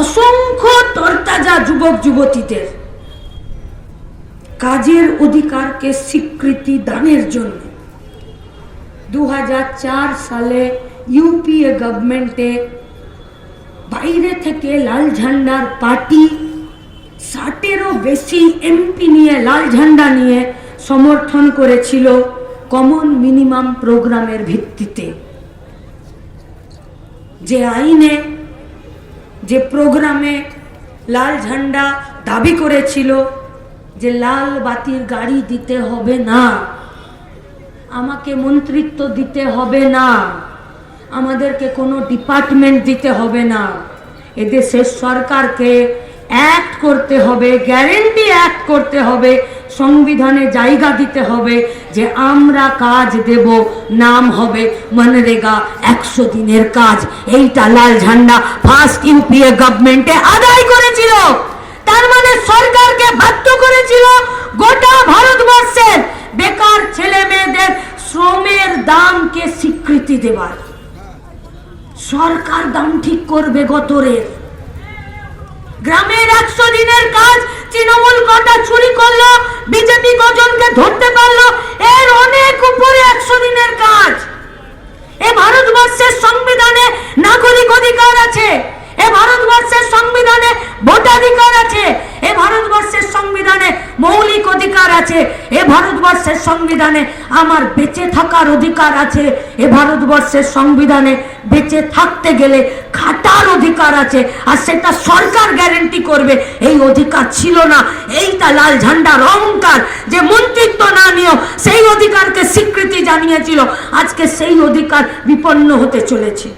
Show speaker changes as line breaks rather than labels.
অসংখ্য তরতাজা যুবক যুবতীদের কাজের অধিকারকে স্বীকৃতি দানের জন্য দুহাজার চার সালে ইউপিএ গভর্নমেন্টে বাইরে থেকে লাল ঝান্ডার পার্টি ষাটেরও বেশি এমপি নিয়ে লাল ঝান্ডা নিয়ে সমর্থন করেছিল কমন মিনিমাম প্রোগ্রামের ভিত্তিতে। যে আইনে যে প্রোগ্রামে লাল ঝান্ডা দাবি করেছিল যে লাল বাতির গাড়ি দিতে হবে না, আমাকে মন্ত্রিত্ব দিতে হবে না, আমাদেরকে কোনো ডিপার্টমেন্ট দিতে হবে না। এদেশের সরকারকে অ্যাক্ট করতে হবে গ্যারেন্টি অ্যাক্ট করতে হবে। সংবিধানে জায়গা দিতে হবে যে আমরা কাজ দেব, নাম হবে মনরেগা, একশো দিনের কাজ। এইটা লাল ঝান্ডা ফার্স্ট ইউপিএ গভর্নমেন্টে আদায় করেছিল। তার মানে সরকারকে বাধ্য করেছিল গোটা ভারতবর্ষের বেকার ছেলে মেয়েদের শ্রমের দামকে স্বীকৃতি দেবার। সরকার দাম ঠিক করবে গতরের গ্রামের একশো দিনের কাজ তৃণমূল কটা চুরি করল বিজেপি কজনকে ধরতে পারল এর অনেক উপরে একশো দিনের কাজ এ ভারতবর্ষের সংবিধানে নাগরিক অধিকার আছে এ ভারতবর্ষের সংবিধানে ভোটাধিকার আছে এ ভারতবর্ষের সংবিধানে মৌলিক অধিকার আছে, এ ভারতবর্ষের সংবিধানে আমার বেঁচে থাকার অধিকার আছে। এ ভারতবর্ষের সংবিধানে বেঁচে থাকতে গেলে খাটার অধিকার আছে, আর সেটা সরকার গ্যারেন্টি করবে। এই অধিকার ছিল না। এইটা লাল ঝান্ডার অহংকার যে মন্ত্রিত্ব না নিয়েও সেই অধিকারকে স্বীকৃতি জানিয়েছিল। আজকে সেই অধিকার বিপন্ন হতে চলেছে।